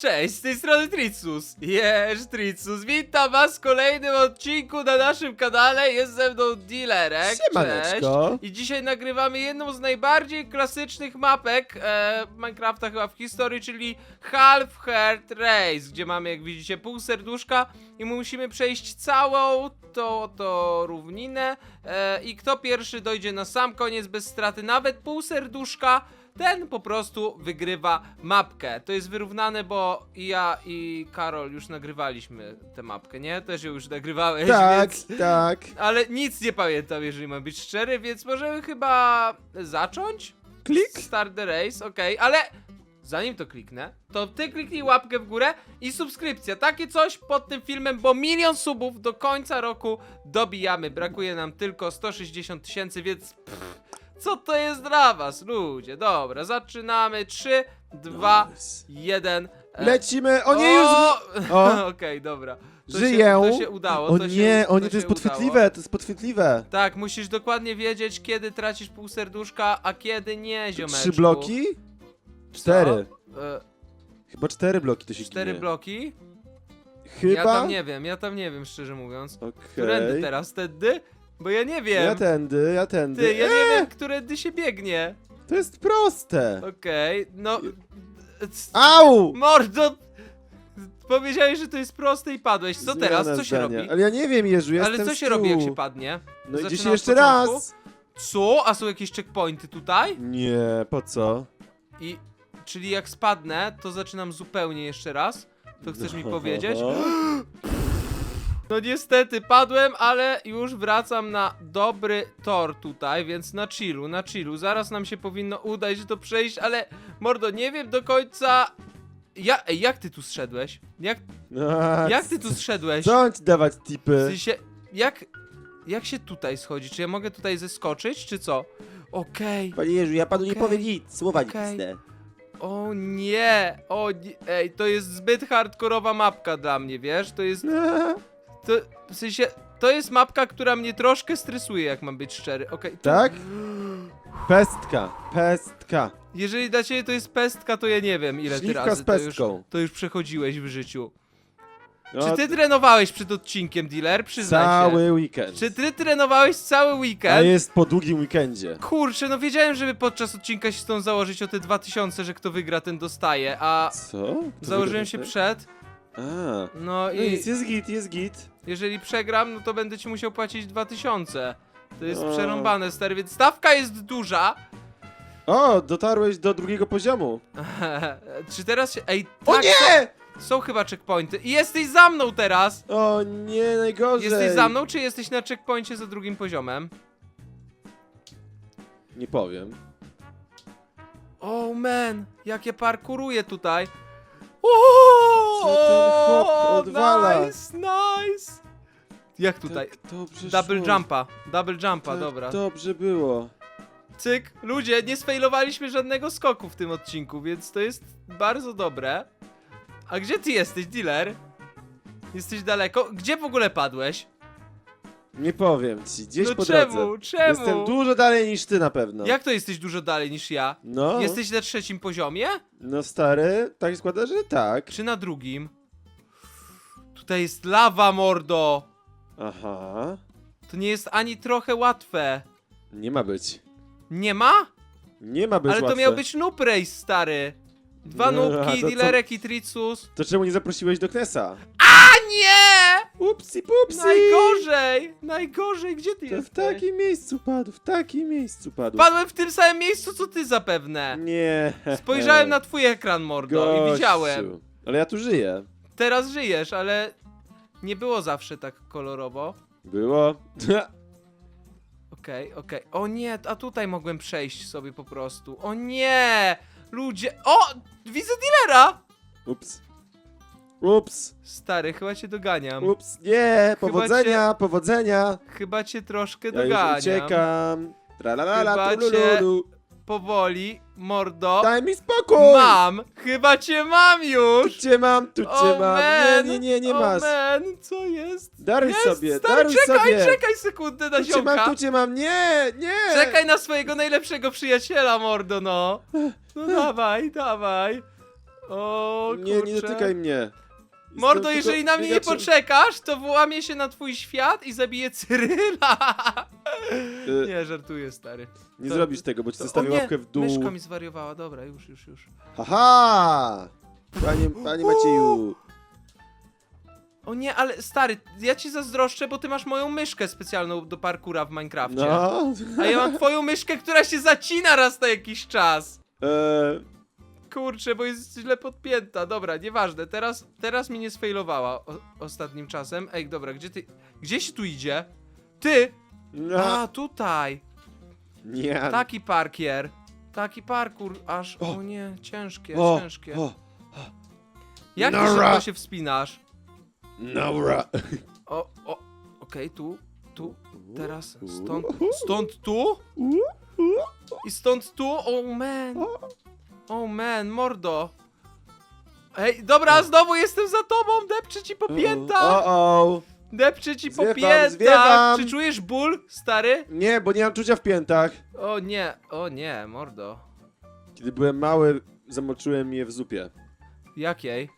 Cześć, z tej strony Tricus. Jeż Tricus, witam was w kolejnym odcinku na naszym kanale. Jest ze mną Dealerek. Siemaneczko. Cześć. I dzisiaj nagrywamy jedną z najbardziej klasycznych mapek e, Minecrafta chyba w historii, czyli Half Heart Race, gdzie mamy, jak widzicie, pół serduszka i musimy przejść całą tą to równinę e, i kto pierwszy dojdzie na sam koniec bez straty nawet pół serduszka, ten po prostu wygrywa mapkę. To jest wyrównane, bo i ja i Karol już nagrywaliśmy tę mapkę, nie? Też ją już nagrywałeś, Tak, więc... tak. Ale nic nie pamiętam, jeżeli mam być szczery, więc możemy chyba zacząć? Klik. Start the race, okej, ale zanim to kliknę, to ty kliknij łapkę w górę i subskrypcja. Takie coś pod tym filmem, bo milion subów do końca roku dobijamy. Brakuje nam tylko 160 tysięcy, więc pff, co to jest dla was, ludzie? Dobra, zaczynamy. 3, 2, 1. Lecimy. O nie, już. O. Okej, dobra. To Żyję. Się, to się udało. O to nie, się, o nie, to się jest udało. podchwytliwe, to jest podchwytliwe. Tak, musisz dokładnie wiedzieć, kiedy tracisz pół serduszka, a kiedy nie, ziomeczku. Trzy bloki? Cztery. E, Chyba cztery bloki to się cztery ginie. bloki? Chyba? Ja tam nie wiem, ja tam nie wiem, szczerze mówiąc. Którędy Okej. teraz? Tędy? Bo ja nie wiem. Ja tędy, ja tędy. Ty, ja nie Eee, wiem, którędy się biegnie. To jest proste. Okej, no... c- Au! Mordo! Powiedziałeś, że to jest proste i padłeś. Co Zmiana teraz? Co się zdania. robi? Ale ja nie wiem, Jeżu, ja Ale jestem co się robi, jak tyłu. się padnie? No idzie się od jeszcze początku? raz. Co? A są jakieś checkpointy tutaj? Nie, po co? I... Czyli jak spadnę, to zaczynam zupełnie jeszcze raz? To chcesz mi powiedzieć? No niestety, padłem, ale już wracam na dobry tor tutaj, więc na chillu, na chillu. Zaraz nam się powinno udać to przejść, ale mordo, nie wiem do końca... Ja, ej, jak ty tu zszedłeś? Jak, A, jak ty tu zszedłeś? Co mam ci dawać W tipy? sensie, jak, jak się tutaj schodzi? Czy ja mogę tutaj zeskoczyć, czy co? Okej, Panie Jeżu, ja panu nie Okej. powiem nic, słowa Okej. nic nie. o nie, o nie, ej, to jest zbyt hardkorowa mapka dla mnie, wiesz? To jest, to, w sensie, to jest mapka, która mnie troszkę stresuje, jak mam być szczery, okej. tu- Tak? Pestka, pestka. Jeżeli dla ciebie to jest pestka, to ja nie wiem, ile ty Śliwka razy z to już, pestką. to już przechodziłeś w życiu. No, Czy ty trenowałeś przed odcinkiem, dealer? Przyznaj się. Cały weekend. Czy ty trenowałeś cały A weekend? jest po długim weekendzie. Kurczę, no wiedziałem, żeby podczas odcinka się stąd założyć o te 2000, że kto wygra, ten dostaje, a Co? To założyłem się przed? A. no No i nic, jest git, jest git. jeżeli przegram, no to będę ci musiał płacić 2000. To jest O. przerąbane, stary, więc stawka jest duża. O, dotarłeś do drugiego poziomu. Czy teraz się... Ej, O tak, nie! Są, są chyba checkpointy. I jesteś za mną teraz! O nie, najgorzej. Jesteś za mną, czy jesteś na checkpoincie za drugim poziomem? Nie powiem. Oh man, jakie parkuruję tutaj. O, Co ten chłop odwala? Nice, nice. Jak tutaj? Tak dobrze Double szło. jumpa, double jumpa, Tak dobra. dobrze było. Cyk, ludzie, nie sfailowaliśmy żadnego skoku w tym odcinku, więc to jest bardzo dobre. A gdzie ty jesteś, dealer? Jesteś daleko? Gdzie w ogóle padłeś? Nie powiem ci, gdzieś no po czemu? drodze. Czemu? Jestem dużo dalej niż ty na pewno. Jak to jesteś dużo dalej niż ja? No, Jesteś na trzecim poziomie? no stary, tak się składa, że tak. Czy na drugim? Tutaj jest lawa, mordo! Aha, To nie jest ani trochę łatwe. nie ma być. Nie ma? Nie ma być Ale to łatwe. miał być noob race, stary. Dwa No, a nubki, to co- dilerek i tricus. To czemu nie zaprosiłeś do Knesa? Nie! Upsi pupsi! Najgorzej! Najgorzej, gdzie ty To w jesteś? takim miejscu padł, w takim miejscu padł. Padłem w tym samym miejscu, co ty zapewne. Nie. Spojrzałem na twój ekran, mordo, i Gościu. widziałem. Ale ja tu żyję. Teraz żyjesz, ale nie było zawsze tak kolorowo. Było. Okej, okej. O nie, a tutaj mogłem przejść sobie po prostu. O nie! Ludzie. O! Widzę dealera! Ups. Ups. Stary, chyba cię doganiam. Ups. Nie. Powodzenia, powodzenia. Chyba cię troszkę Ja już doganiam. uciekam. Tralalala, Chyba trululu. Powoli, mordo. Daj mi spokój. Mam! Chyba cię mam Tu już! cię mam, tu cię mam. Nie, nie, nie, nie masz. man, co jest? Daruj jest, sobie, stary, daruj czekaj, sobie. czekaj sekundę na Tu cię mam, tu cię mam. Nie, nie. Czekaj na swojego najlepszego przyjaciela, mordo, no. No dawaj, dawaj. O, Nie, nie kurczę. dotykaj mnie. Mordo, jeżeli na mnie nie poczekasz, to włamie się na twój świat i zabije Cyryla. Y, Nie, żartuję, stary. Nie to- zrobisz tego, bo ci zostawię o nie, łapkę w dół. Myszka mi zwariowała, dobra, już, już, już. Haha! Panie, panie Macieju. O nie, ale stary, ja ci zazdroszczę, bo ty masz moją myszkę specjalną do parkura w Minecrafcie. No. A ja mam twoją myszkę, która się zacina raz na jakiś czas. E, Kurczę, bo jest źle podpięta. Dobra, nieważne. Teraz, teraz mi nie sfailowała o, ostatnim czasem. Ej, dobra, gdzie ty... Gdzie się tu idzie? Ty! no. A, tutaj! Nie. Taki parkier. Taki parkour, aż... O, O. nie, ciężkie, O, ciężkie. o, Jak ty szybko się wspinasz? Nora. O, o, okej, tu, tu, teraz, stąd, stąd tu? I stąd tu? Oh man. Oh man, mordo. Ej, dobra, znowu jestem za tobą, depczę ci po piętach. O, o. Depczę ci po Zwiewam, piętach. zwiewam. Czy czujesz ból, stary? Nie, bo nie mam czucia w piętach. O nie, o nie, mordo. Kiedy byłem mały, zamoczyłem je w zupie. Jakiej?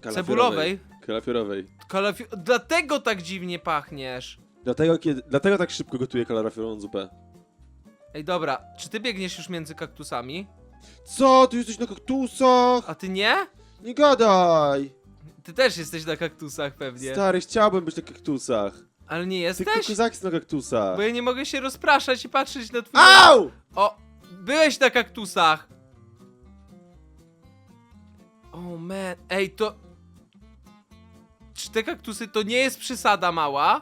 Kalafiorowej. Cebulowej? Kalafiorowej. Kalafi- Dlatego tak dziwnie pachniesz. Dlatego, kiedy, dlatego tak szybko gotuję kalafiorową zupę. Ej, dobra, czy ty biegniesz już między kaktusami? Co? Ty jesteś na kaktusach? A ty nie? Nie gadaj! Ty też jesteś na kaktusach pewnie. Stary, chciałbym być na kaktusach. Ale nie Tylko jesteś? kozak jest na kaktusach. Bo ja nie mogę się rozpraszać i patrzeć na twój... Au! O! Byłeś na kaktusach! O oh man, ej to... Czy te kaktusy to nie jest przysada mała?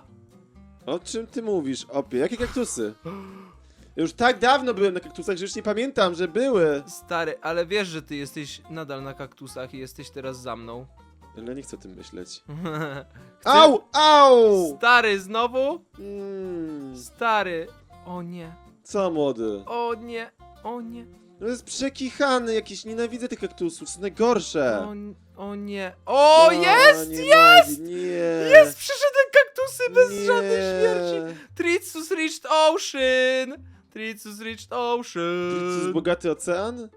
O czym ty mówisz, opie? Jakie kaktusy? Ja Już tak dawno byłem na kaktusach, że już nie pamiętam, że były. Stary, ale wiesz, że ty jesteś nadal na kaktusach i jesteś teraz za mną. Ale ja nie chcę o tym myśleć. Chcę- Au! Au! Stary, znowu? Mm, Stary. O nie, co młody? o nie, o nie, No jest przekichany jakiś, nienawidzę tych kaktusów, są najgorsze. o, n- o nie. O, jest, nie jest! Nie! Jest! Przyszedłem kaktusy bez żadnej śmierci! Tritsus reached ocean! Tritsus reached ocean! Tritsus bogaty ocean?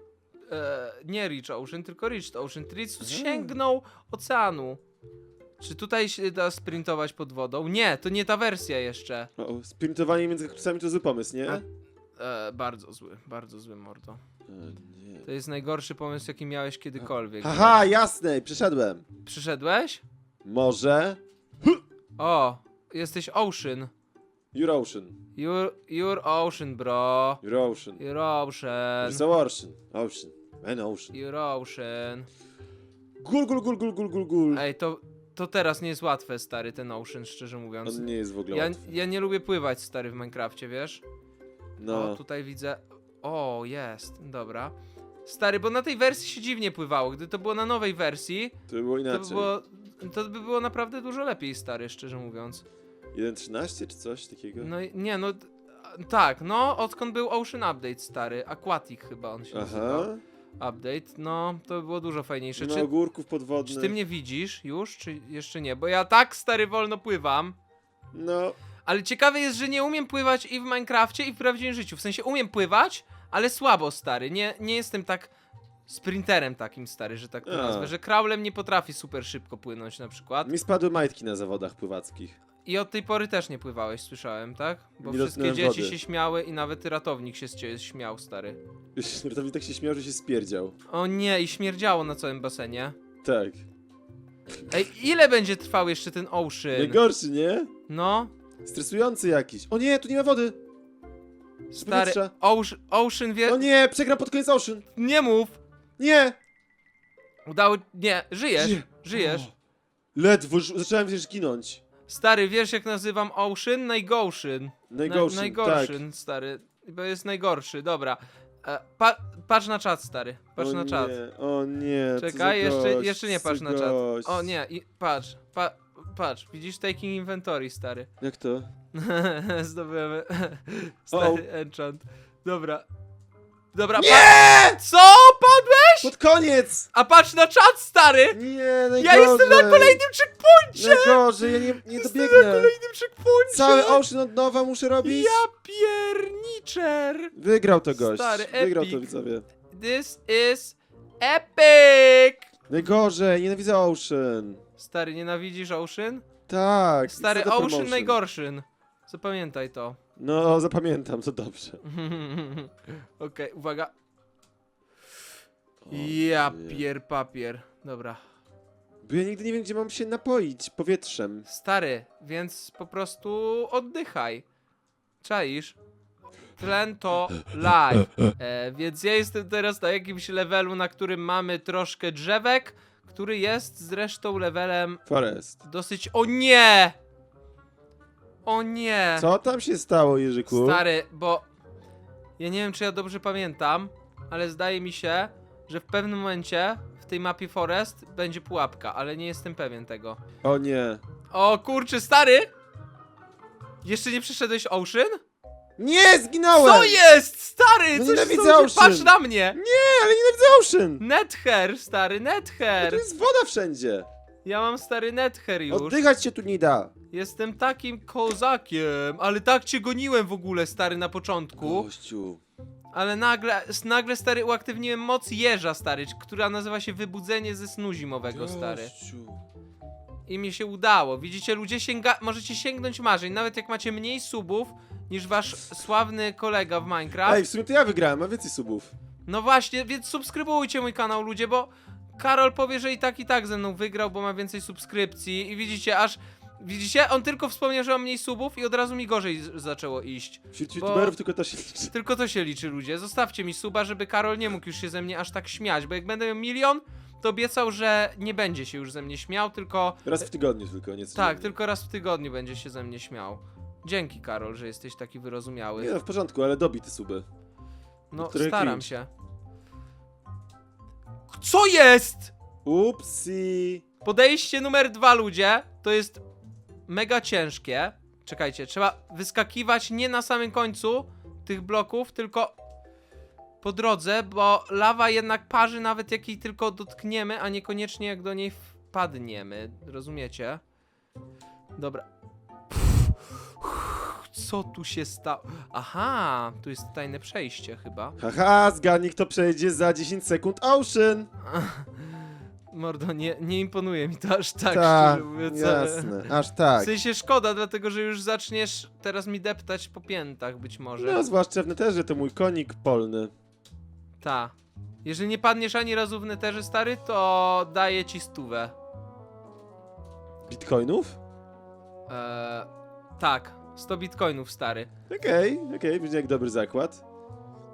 E, nie reach ocean, tylko reached ocean. Tritsus Aha. sięgnął oceanu. Czy tutaj się da sprintować pod wodą? Nie, to nie ta wersja jeszcze. O, sprintowanie między kaktusami to zły pomysł, nie? A- E, bardzo zły, bardzo zły mordo. O, nie. To jest najgorszy pomysł, jaki miałeś kiedykolwiek. Haha, jasne, przeszedłem. Przyszedłeś? Może? O, jesteś ocean. Your ocean. You're, you're ocean, bro. Your ocean. You're ocean. You're so ocean. Ocean. An ocean. You're ocean. Gul, gul, gul, gul, gul, gul, gul. Ej, to, to teraz nie jest łatwe, stary, ten ocean, szczerze mówiąc. On nie jest w ogóle Ja, łatwy. ja nie lubię pływać, stary, w Minecrafcie, wiesz? No. O, tutaj widzę... O, jest, dobra. Stary, bo na tej wersji się dziwnie pływało. Gdy to było na nowej wersji, To by było to by inaczej. było, to by było naprawdę dużo lepiej, stary, szczerze mówiąc. 1.13 czy coś takiego? No i- nie, no... d- Tak, no, odkąd był Ocean Update, stary. Aquatic chyba on się nazywał. Aha. Update, no, to by było dużo fajniejsze. No Czy, ogórków czy podwodnych. ty mnie widzisz już, czy jeszcze nie? Bo ja tak, stary, wolno pływam. No. Ale ciekawe jest, że nie umiem pływać i w Minecrafcie, i w prawdziwym życiu. W sensie umiem pływać, ale słabo, stary. Nie, nie jestem tak sprinterem takim, stary, że tak to A. nazwę. Że kraulem nie potrafi super szybko płynąć na przykład. Mi spadły majtki na zawodach pływackich. I od tej pory też nie pływałeś, słyszałem, tak? Bo Nie wszystkie dotknąłem dzieci wody. się śmiały i nawet ratownik się z ciebie śmiał, stary. Ratownik tak się śmiał, że się spierdział. O nie, i śmierdziało na całym basenie. Tak. Ej, ile będzie trwał jeszcze ten ocean? Najgorszy, nie? No, Stresujący jakiś. O nie, tu nie ma wody. stary, powietrza. ocean, ocean wie... O nie, przegram pod koniec Ocean. Nie mów! Nie. Udało... Nie, żyjesz, Żyję. żyjesz. O, ledwo, już zacząłem wiesz ginąć. Stary, wiesz jak nazywam Ocean? Najgorszy. Najgorszy, Na, tak. stary. Bo jest najgorszy, dobra. E, pa, patrz na czat, stary. Patrz o na czat. Nie, o nie, Czekaj, jeszcze, gość, jeszcze nie patrz na czat. gość. O nie, i patrz, pa, patrz, widzisz taking inventory, stary. Jak to? Zdobyłem stary enchant. Dobra. Dobra, Nie! Co? Padłeś? Pod koniec! A patrz na czat, stary! Nie, najgorzej. Ja jestem na kolejnym checkpoincie! Najgorzej, ja nie, nie Jestem na dobiegnę. kolejnym checkpoincie! Cały Ocean od nowa muszę robić. Ja pierniczer! Wygrał to gość. Stary, Wygrał epic. to widzowie. This is Epic! Najgorzej, nienawidzę Ocean. Stary, nienawidzisz Ocean? Tak. Stary, co za Ocean promotion. najgorszy. Zapamiętaj to. No, zapamiętam, to dobrze. Okej, uwaga. Ja pier papier. Dobra. Bo ja nigdy nie wiem, gdzie mam się napoić powietrzem. Stary, więc po prostu oddychaj. Czaisz? Tlen to live. E, więc ja jestem teraz na jakimś levelu, na którym mamy troszkę drzewek, który jest zresztą levelem Forest. dosyć... O nie! O nie! Co tam się stało, Jerzyku? Stary, bo ja nie wiem, czy ja dobrze pamiętam, ale zdaje mi się, że w pewnym momencie w tej mapie Forest będzie pułapka, ale nie jestem pewien tego. O nie. O kurczę, stary! Jeszcze nie przeszedłeś Ocean? Nie, zginąłem! Co jest, stary? No Coś nienawidzę co- Ocean. Patrz na mnie! Nie, ale nienawidzę Ocean! Nether, stary, Nether! jest woda wszędzie. Ja mam stary Nether już. Oddychać się tu nie da. Jestem takim kozakiem, ale tak cię goniłem w ogóle, stary, na początku. Gościu. Ale nagle, nagle stary, uaktywniłem moc jeża, stary, która nazywa się wybudzenie ze snu zimowego, stary. I mi się udało. Widzicie, ludzie sięga możecie sięgnąć marzeń, nawet jak macie mniej subów niż wasz sławny kolega w Minecraft. Ej, w sumie to ja wygrałem, mam więcej subów. No właśnie, więc subskrybujcie mój kanał, ludzie, bo Karol powie, że i tak, i tak ze mną wygrał, bo ma więcej subskrypcji. I widzicie, aż. Widzicie? On tylko wspomniał, że ma mniej subów i od razu mi gorzej z- zaczęło iść. Wśród youtuberów tylko to się liczy. Tylko to się liczy, ludzie. Zostawcie mi suba, żeby Karol nie mógł już się ze mnie aż tak śmiać, bo jak będę miał milion, to obiecał, że nie będzie się już ze mnie śmiał, tylko. Raz w tygodniu tylko, nie Tak, codziennie. tylko raz w tygodniu będzie się ze mnie śmiał. Dzięki, Karol, że jesteś taki wyrozumiały. Nie no, w porządku, ale dobij te suby. No, staram cringe. się. Co jest? Upsi. Podejście numer dwa, ludzie, to jest mega ciężkie. Czekajcie, trzeba wyskakiwać nie na samym końcu tych bloków, tylko po drodze, bo lawa jednak parzy nawet jak jej tylko dotkniemy, a niekoniecznie jak do niej wpadniemy. Rozumiecie? Dobra. Co tu się stało? Aha, tu jest tajne przejście chyba. Haha, zgadnij kto przejdzie za 10 sekund Ocean. Mordo, nie, nie imponuje mi to aż tak, Tak, szczerze mówiąc. ale- jasne, aż tak. W sensie szkoda, dlatego że już zaczniesz teraz mi deptać po piętach być może. No, zwłaszcza w neterze to mój konik polny. Ta. Jeżeli nie padniesz ani razu w neterze, stary, to daję ci stówę. Bitcoinów? Eee, tak, 100 bitcoinów, stary. Okej, okej, brzmi jak dobry zakład.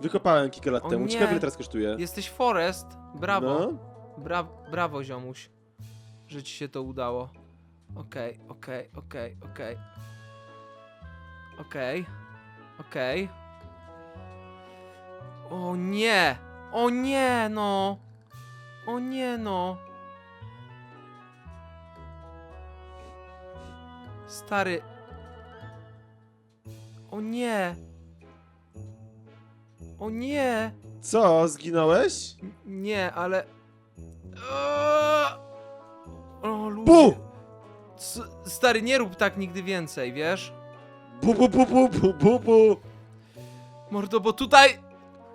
Wykopałem kilka lat O temu. nie. Ciekawe ile teraz kosztuje. Jesteś Forest, brawo. No. Bra brawo, ziomuś, że ci się to udało. Okej, okej, okej, okej. Okej, okej. O nie! O nie, no! O nie, no! Stary. O nie! O nie! Co, zginąłeś? Nie, ale. O, ludzie. Bu! Stary, nie rób tak nigdy więcej, wiesz? Bu, bu, bu, bu, bu, bu, bu. Mordo, bo tutaj.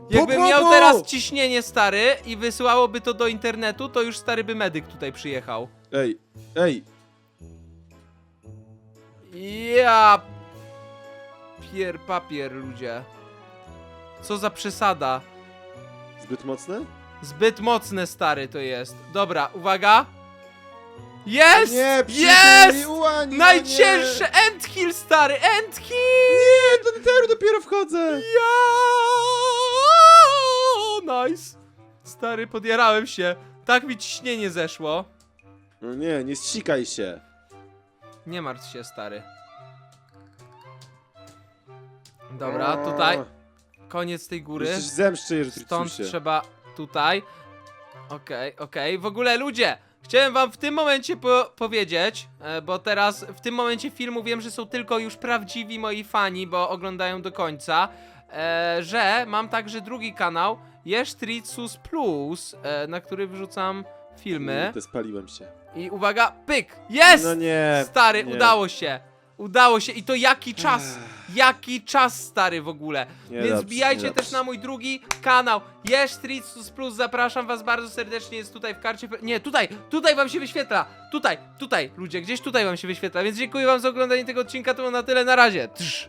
Jakbym bu, miał bu! teraz ciśnienie, stary, i wysyłałoby to do internetu, to już stary by medyk tutaj przyjechał. Ej, ej. Ja. Pier papier, ludzie. Co za przesada. Zbyt mocne? Zbyt mocne, stary, to jest. Dobra, uwaga. Jest! Nie, Jest! ułani, no Najcięższy end kill, stary, end kill! Nie, do neteru dopiero wchodzę. Ja! Nice. Stary, podjarałem się. Tak mi ciśnienie zeszło. No nie, nie ścikaj się. Nie martw się, stary. Dobra, tutaj koniec tej góry. Jesteś zemszczy, jeżeli Stąd trzeba tutaj. Okej, okej. W ogóle ludzie, chciałem wam w tym momencie po powiedzieć, e, bo teraz w tym momencie filmu wiem, że są tylko już prawdziwi moi fani, bo oglądają do końca, e, że mam także drugi kanał, Jesztritsus Plus, e, na który wrzucam filmy. To spaliłem się. I uwaga, pyk! Jest! No nie. Stary, nie. udało się. Udało się i to jaki czas! Jaki czas stary w ogóle. Nie Więc dobrze, wbijajcie nie też dobrze. na mój drugi kanał. Jest Streets Plus, zapraszam was bardzo serdecznie. Jest tutaj w karcie. Nie, tutaj, tutaj wam się wyświetla. Tutaj, tutaj, ludzie, gdzieś tutaj wam się wyświetla. Więc dziękuję wam za oglądanie tego odcinka. To było na tyle. Na razie. Trz.